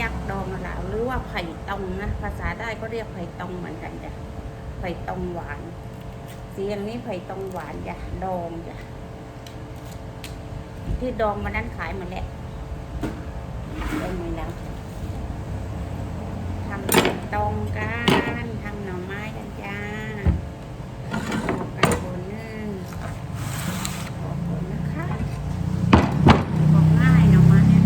ยักษ์ดองกันแล้วหรือว่าไผ่ตองนะ ภาษาได้ก็เรียกไผ่ตองเหมือนกันจ้ะไผ่ตองหวานเสียงนี้ไผ่ตองหวานจ้ะดองจ้ะที่ดองมานั้นขายมดแล้วได้ไหมแล้วทำตรงกันทำหน่อไม้กันจ้าบอกกันบนนึงบอกบนนะคะบอกง่ายหน่อไม้เนี่ย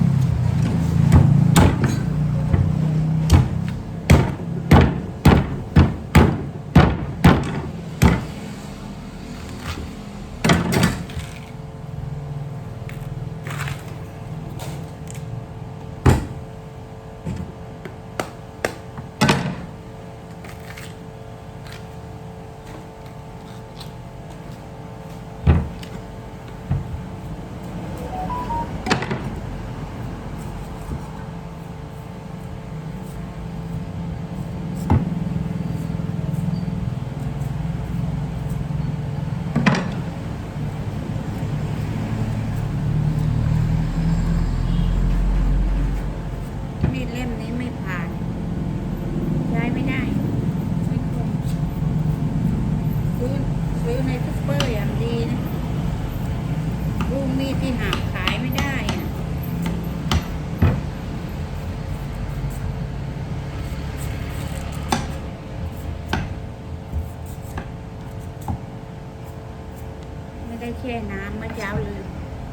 มีดเล่มนี้ไม่ผ่าน ใช้ไม่ได้ไม่คุ้มซื้อซื้อในซุปเปอร์อย่างดีนะลูกมีดที่หาขายไม่ได้อะ ได้แช่น้ำเมื่อเช้าลืม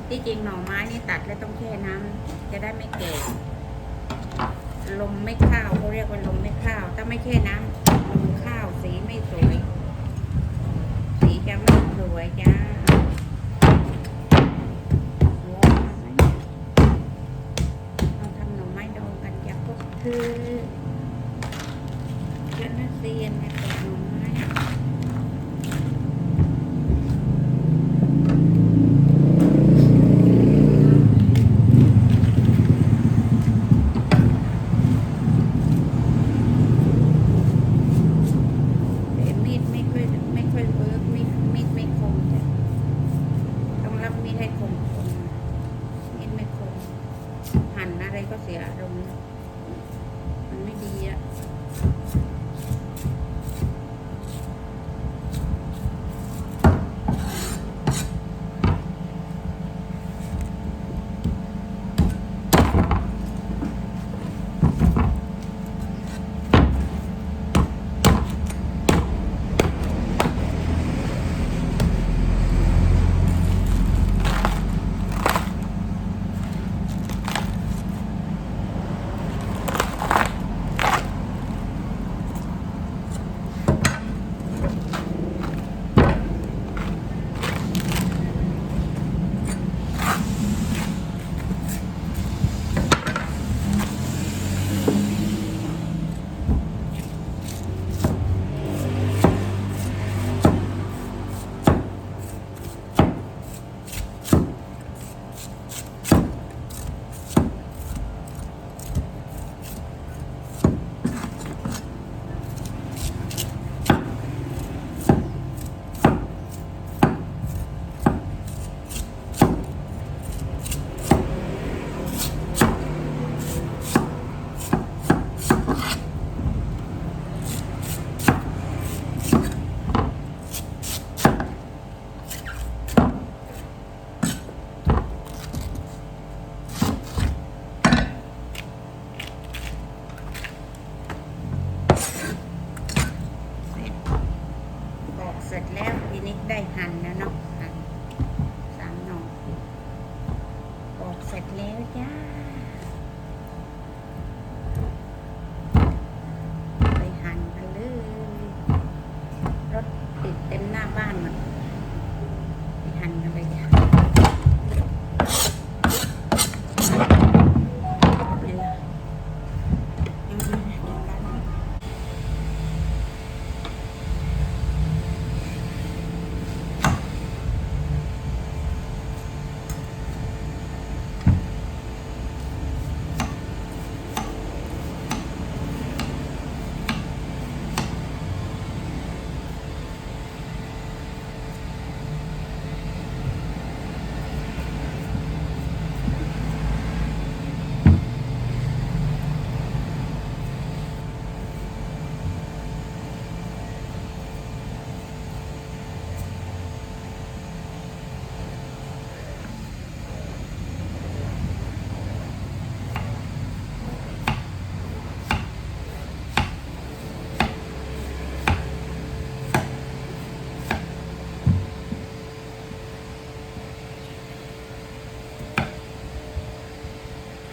ที่จริงหน่อไม้นี่ตัดแล้วต้องแช่น้ำจะได้ไม่แก่ลมไม่ข้าวเขาเรียกว่าลมไม่ข้าว ถ้าไม่แช่น้ำลมข้าวสีไม่สวย สีจะไม่สวยจ้าเราทำหน่อไม้ดองกันจ้ะก็คือเจ้าหน้าเซียนนะแกะ ได้หั่นแล้วเนาะหั่นสามหน่อปอกเสร็จแล้วจ้า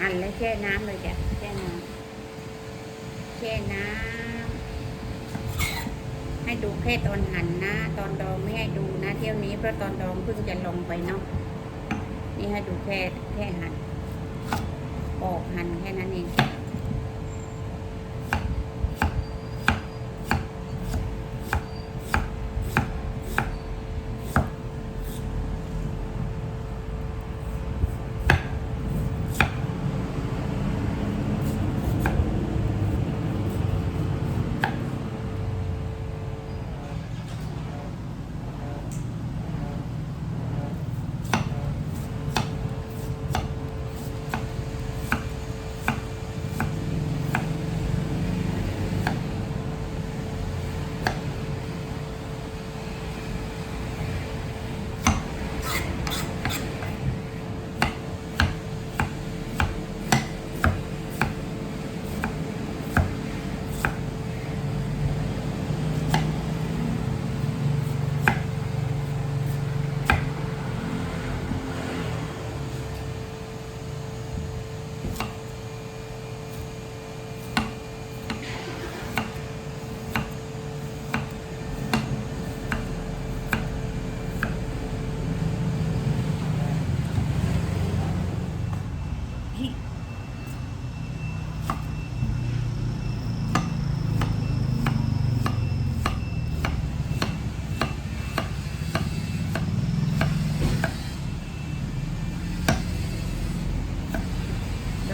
หั่น แล้วแช่น้ำเลยจ้ะแช่น้ำแช่น้ำให้ดูแค่ตอนหั่นนะ ตอนดองไม่ให้ดูนะเที่ยวนี้เพราะตอนดองเพิ่งจะลงไปเนาะนี่ให้ดูแค่แค่หั่นปอกหั่นแค่นั้นเอง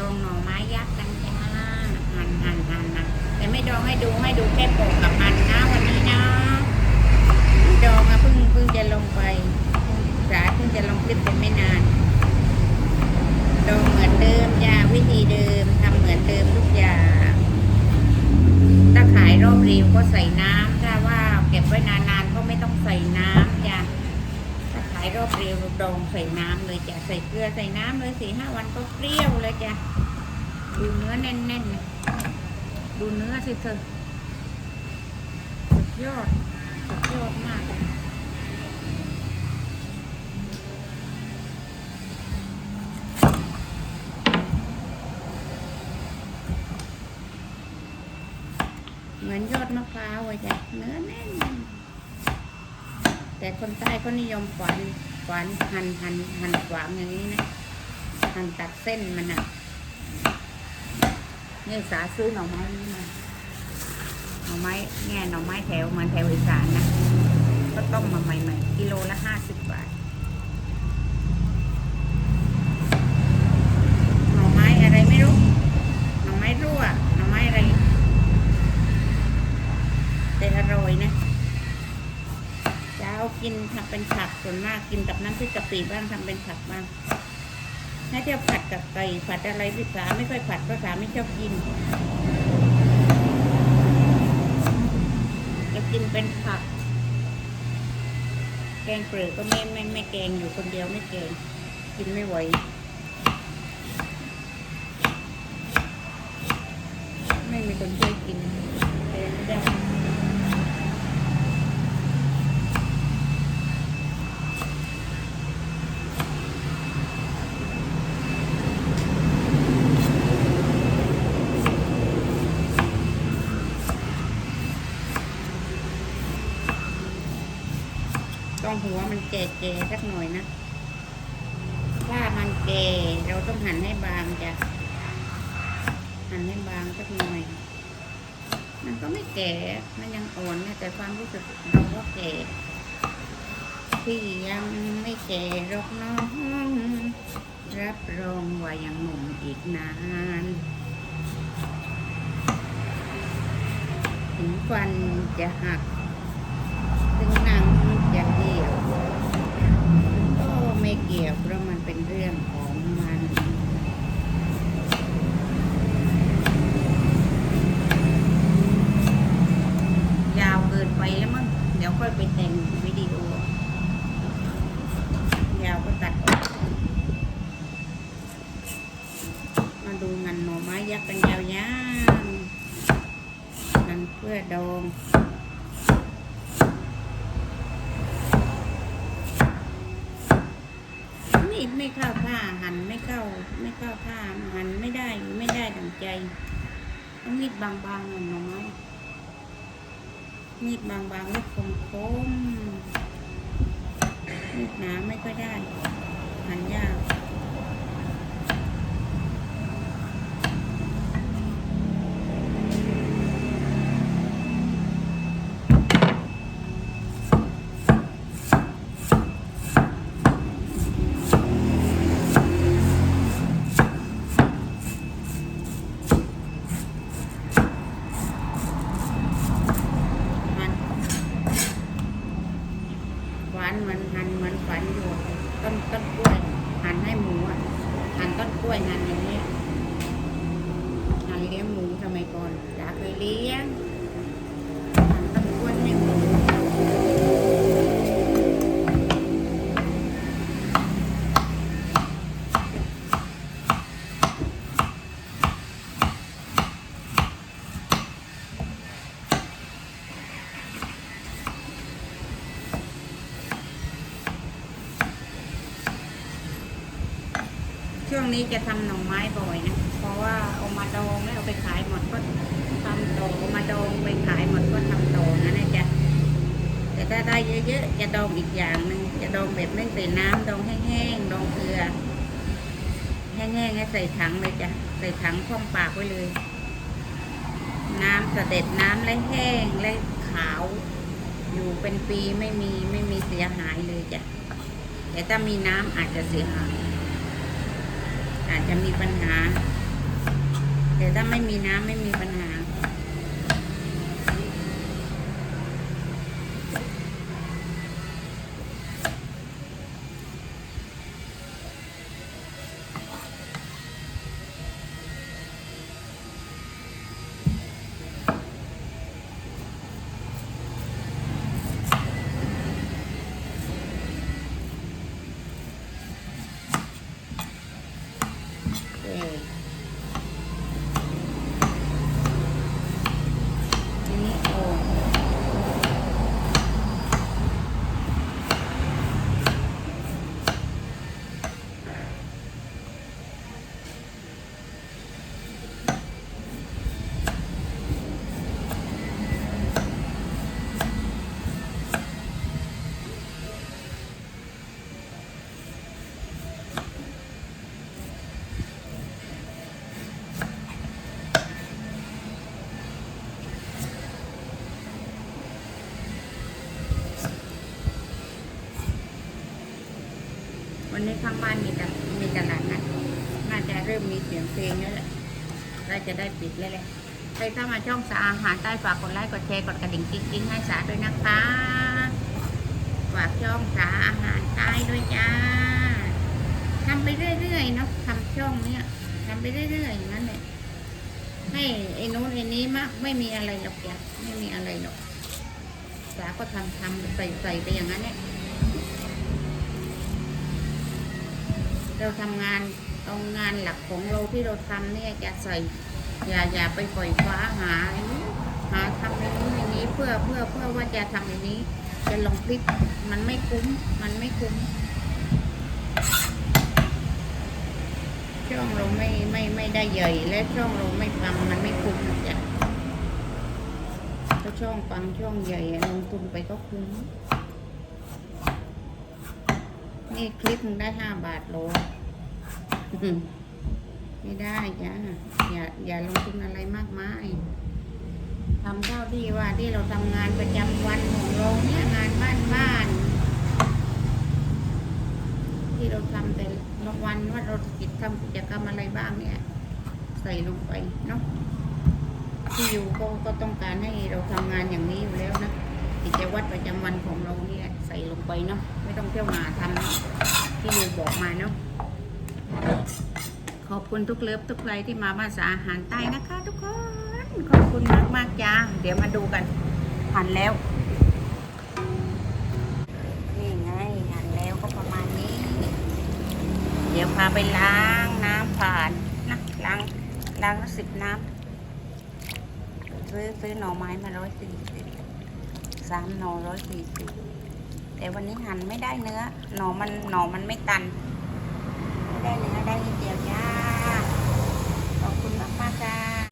องหน่อไม้ยักษ์กันจ้าหั่นหั่นหั่นนะแต่ไม่ดองให้ดูให้ดูแค่โปกกับหั่นนะวันนี้นะดองอะเพิ่งเพิ่งจะลงไปสาเพิ่งจะลงคลิปเป็นไม่นานดองเหมือนเดิมจ้าวิธีเดิมทำเหมือนเดิมทุกอย่างถ้าขายรอบเร็วก็ใส่น้ำถ้าว่าเก็บไว้นานๆก็ไม่ต้องใส่น้ำจ้า ถ้าขาย รอบเร็วดองใส่น้ำเลยจ้ะ ใส่เกลือใส่น้ำเลยสี่ห้าวันก็เปรี้ยวเลยจ้ะ ดูเนื้อแน่นๆ ดูเนื้อสิเธอสุดยอด สุดยอดมากเลยเหมือนยอดมะพร้าวเลยจ้ะ เนื้อแน่นๆ แต่คนใต้เขานิยมฝานฝานหั่นหั่นหั่นขวางอย่างนี้นะหั่นตัดเส้นมันอะนี่สาซื้อหน่อไม้นี้มาหน่อไม้แง่หน่อไม้แถวเหมือนแถวอีสานนะก็ต้มมาใหม่ๆกิโลละห้าสิบบาทหน่อไม้อะไรไม่รู้หน่อไม้รั่วหน่อไม้อะไรแต่อร่อยนะ กินทำเป็นผักส่วนมากกินกับน้ำพริกกะปิบ้างทำเป็นผักบ้างถ้าจะผัดกับไก่ผัดอะไรพี่สาไม่ค่อยผัดเพราะสาไม่ชอบกินจะกินเป็นผัก แกงเปลือกก็ไม่ไม่ไม่แกงอยู่คนเดียวไม่แกง กินไม่ไหวไม่มีคนช่วยกินแกงไม่ได้ ต้องหัวมันแก่ๆสักหน่อยนะถ้ามันแก่เราต้องหั่นให้บางจ้ะหั่นให้บางสักหน่อย มันก็ไม่แก่ มันยังอ่อนนะแต่ความรู้สึกเราก็แก่พี่ยังไม่แก่หรอกน้อง รับรองว่ายังหนุ่มอีกนานถึงฟันจะหัก ไดไม่เข้าผ้าหันไม่เข้า ไม่เข้าผ้าหันไม่ได้ไม่ได้ดังใจต้องมีดบางๆหน่อยมีดบางๆแล้วคมคมมีดหนาไม่ก็ได้ หันยาก จะทำหน่อไม้บ่อยนะ เพราะว่าเอามาดองแล้วเอาไปขายหมดก็ทำต่อเอามาดองไปขายหมดก็ทำต่อนะนะจ๊ะแต่ถ้าได้เยอะๆจะดองอีกอย่างหนึ่งจะดองแบบไม่ใส่น้ำดองแห้งๆดองเกลือแห้งๆให้ใส่ถังเลยจ้ะใส่ถังคว่ำปากไว้เลย น้ำเสด็จน้ำและแห้งและขาว อยู่เป็นปีไม่มีไม่มีเสียหายเลยจ้ะแต่ถ้ามีน้ำอาจจะเสียหาย อาจจะมีปัญหา แต่ถ้าไม่มีน้ำไม่มีปัญหา นนี้ข้างบ้านมีแต่มีตลาดนัดน่าจะเริ่มมีเสียงเพลงแล้วแหละเราจะได้ปิดแล้วแหละใครเข้ามาช่องสาอาหารใต้ฝากกดไลค์กดแชร์กดกระดิ่งกิ๊งๆให้สาด้วยนะคะฝากช่องสาอาหารใต้ด้วยจ้าทำไปเรื่อยๆเนาะทำช่องเนี้ยทำไปเรื่อยๆอย่างนั้นเลยให้ไอ้นู้นไอ้นี้มากไม่มีอะไรหรอกจ้ะไม่มีอะไรหรอกสาก็ทำทำใส่ใส่ไปอย่างนั้นเนี่ย เราทำงานเอางานหลักของเราที่เราทำเนี่ยจะใส่อย่าอย่าไปปล่อยฟ้าหาหาทำอย่างนู้นอย่างนี้เพื่อเพื่อเพื่อว่าจะทำอย่างนี้ จะลงคลิปมันไม่คุ้มมันไม่คุ้มช่องเราไม่ไม่ไม่ได้ใหญ่และช่องเราไม่ปังมันไม่คุ้มจ้ะถ้าช่องปังช่องใหญ่ลงทุนไปก็คุ้มนี่คลิปมึงได้ห้าบาทโล ไม่ได้จ้ะอย่าอย่าลงทุนอะไรมากมายทำเท่าที่ว่าที่เราทำงานประจำวันของเราเนี่ยงานบ้านบ้าน ที่เราทำแต่ละวันว่าเรากิจทำกิจกรรมอะไรบ้างเนี่ย ใส่ลงไปเนาะที่อยู่ก็ก็ต้องการให้เราทำงานอย่างนี้อยู่แล้วนะกิจวัตรประจำวันของเราเนี่ยใส่ลงไปเนาะไม่ต้องเที่ยวหาทำที่อยู่บอกมาเนาะ ขอบคุณทุกเลิฟทุกไลค์ที่มาบ้านสาอาหารใต้นะคะทุกคน ขอบคุณมากมากจ้า เดี๋ยวมาดูกันหั่นแล้ว นี่ไงหั่นแล้วก็ประมาณนี้ เดี๋ยวพาไปล้างน้ำผ่านนะล้างล้างสิบน้ำซื้อซื้อหน่อไม้มาร้อยสี่สิบสามหน่อร้อยสี่สิบแต่วันนี้หั่นไม่ได้เนื้อ หน่อมันหน่อมันไม่ตัน ได้เนื้อได้นิดเดียวจ้า ขอบคุณมากมากๆจ้า